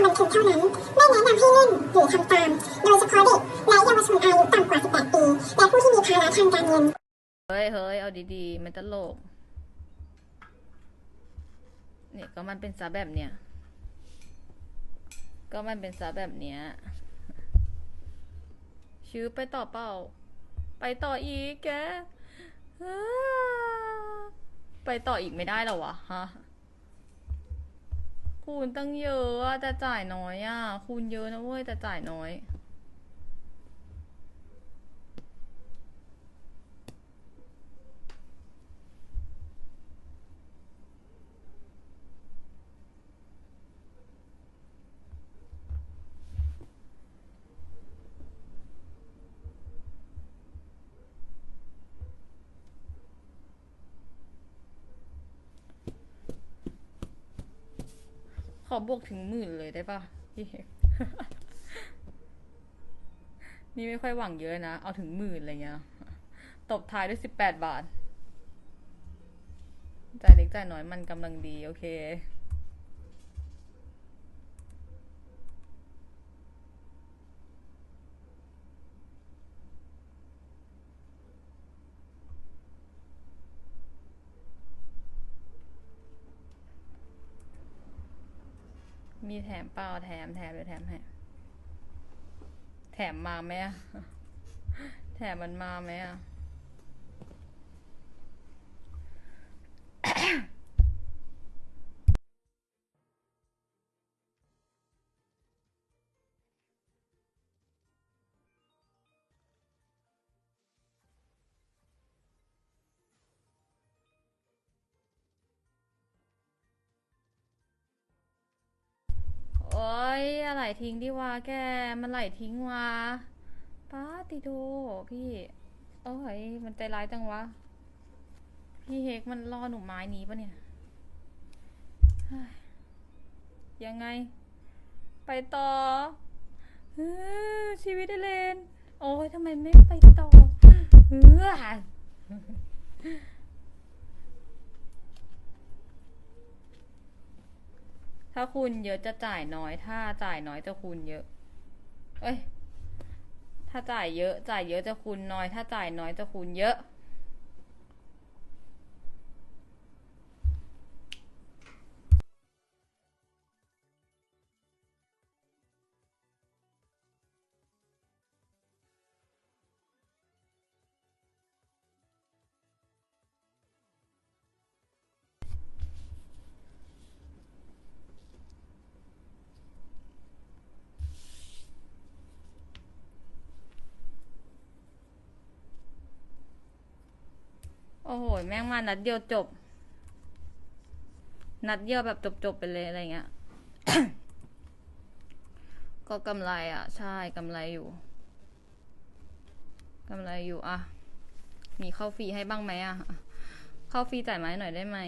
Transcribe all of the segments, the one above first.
ความบันเทิงเท่านั้น ไม่แนะนำให้เล่นหรือทำตาม โดยเฉพาะเด็กและเยาวชนอายุต่ำกว่า 18 ปี และผู้ที่มีภาระทางการเงิน เฮ้ยเฮ้ยเอาดีๆไม่ตลก เนี่ยก็มันเป็นซาแบบเนี้ย ก็มันเป็นซาแบบเนี้ย ชื่อไปต่อเปล่า ไปต่ออีกแก ไปต่ออีกไม่ได้หรอวะฮะ คูณตั้งเยอะอะแต่จ่ายน้อยอะคูณเยอะนะเว้ยแต่จ่ายน้อย ขอบวกถึงหมื่นเลยได้ปะพี่เอกนี่ไม่ค่อยหวังเยอะนะ เอาถึงหมื่นอะไรเงี้ย ตบท้ายด้วยสิบแปดบาท จ่ายเล็กจ่ายน้อยมันกำลังดี โอเค มีแถมเปล่าแถมแถมเดี๋ยวแถมให้แถมมาไหมอะแถมมันมาไหมอะ ทิ้งดิวะแก มันไหลทิ้งวะป้าติโดพี่ โอ้ยมันใจร้ายจังวะ พี่เฮกมันล่อหนูไม้นี้ปะเนี่ยยังไง ไปต่ออชีวิตได้เลน โอ้ยทำไมไม่ไปต่อเฮ้อ ถ้าคูณเยอะจะจ่ายน้อย ถ้าจ่ายน้อยจะคูณเยอะ เอ้ย ถ้าจ่ายเยอะ จ่ายเยอะจะคูณน้อย ถ้าจ่ายน้อยจะคูณเยอะ โอ้โห แม่งมานัดเดียวจบ นัดเดียวแบบจบๆไปเลยอะไรเงี้ย ก็กำไรอะ ใช่กำไรอยู่กำไรอยู่อะ มีเข้าฟรีให้บ้างไหมอะ เข้าฟรีจ่ายไหมาให้หน่อยได้ไหม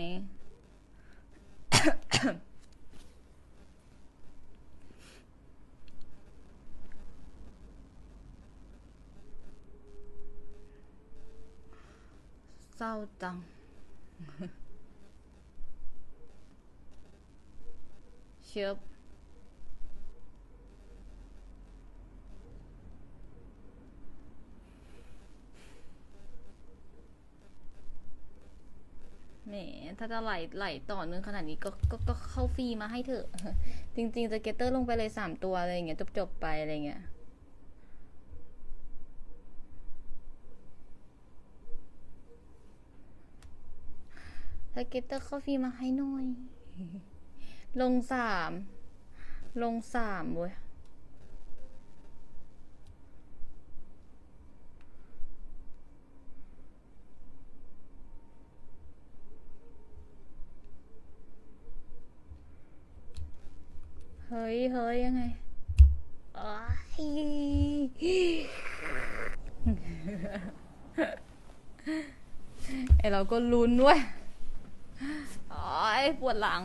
เศร้าจัง เชิบแหม ถ้าจะไหลไหลต่อเนื่องขนาดนี้ก็ก็ก็เข้าฟรีมาให้เถอะ จริง ๆ จะเกตเตอร์ลงไปเลยสามตัวอะไรอย่างเงี้ยจบๆไปอะไรเงี้ย สเก็ตเตอร์เข้าฟรีมาให้หน่อย ลงสาม ลงสามเว้ยเฮ้ย เฮ้ย ยังไงอ้ายไอเราก็ลุ้นเว้ยโอ้ ยปวดหลัง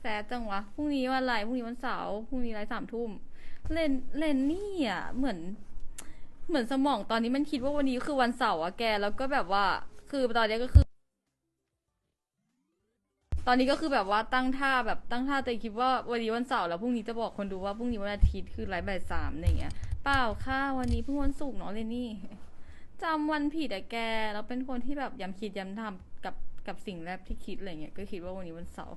แสบจังวะ พรุ่งนี้วันอะไร พรุ่งนี้วันเสาร์ พรุ่งนี้ไรสามทุ่ม เล่นเล่นนี่อะ เหมือน เหมือนสมองตอนนี้มันคิดว่าวันนี้คือวันเสาร์อะแก แล้วก็แบบว่า คือตอนนี้ก็คือ ตอนนี้ก็คือแบบว่าตั้งท่าแบบตั้งท่าแต่คิดว่าวันนี้วันเสาร์แล้วพรุ่งนี้จะบอกคนดูว่าพรุ่งนี้วันอาทิตย์คือไลฟ์บ่ายสามอะไรเงี้ย เปล่าค่ะวันนี้เพิ่งวันศุกร์เนาะเลยนี่จำวันผิดอะแก แล้วเป็นคนที่แบบย้ำคิดย้ำทำ กับสิ่งแรกที่คิดอะไรเงี้ยก็คิดว่าวันนี้วันเสาร์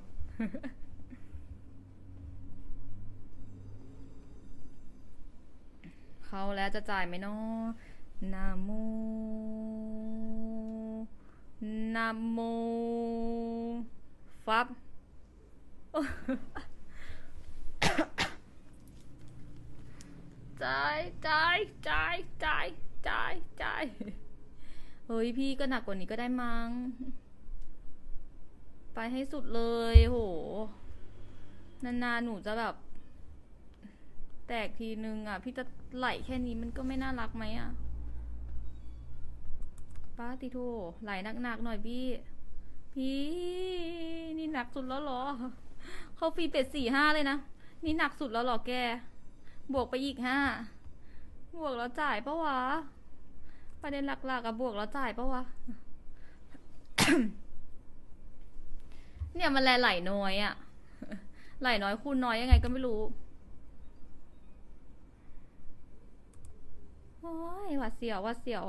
เขาแล้วจะจ่ายไหมเนาะนาโมนาโมฟับจ่ายจ่ายจ่ายจ่ายจ่ายจ่ายเฮ้ยพี่ก็หนักกว่านี้ก็ได้มั้ง ไปให้สุดเลยโห นานๆหนูจะแบบ แตกทีนึงอะ พี่จะไหลแค่นี้มันก็ไม่น่ารักไหมอะป้าติโทไหลหนักๆหน่อยพี่ พี่นี่หนักสุดแล้วหรอ เขาฟรีเป็ดสี่ห้าเลยนะ นี่หนักสุดแล้วหรอแก บวกไปอีกห้าบวกแล้วจ่ายปะวะ ประเด็นหลักๆอะบวกแล้วจ่ายปะวะ เนี่ยมันแลไหลน้อยอะไหลน้อยคูณน้อยยังไงก็ไม่รู้ โอ้ยหวัดเสียวหวัดเสียว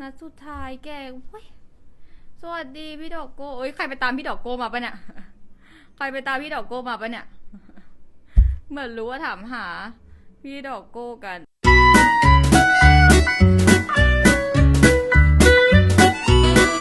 นัดสุดท้ายแกเว้ยสวัสดีพี่ดอกโก้เอ้ยใครไปตามพี่ดอกโก้มาปะเนี่ย ใครไปตามพี่ดอกโก้มาปะเนี่ย เหมือนรู้ว่าถามหา พี่ดอกโก้กัน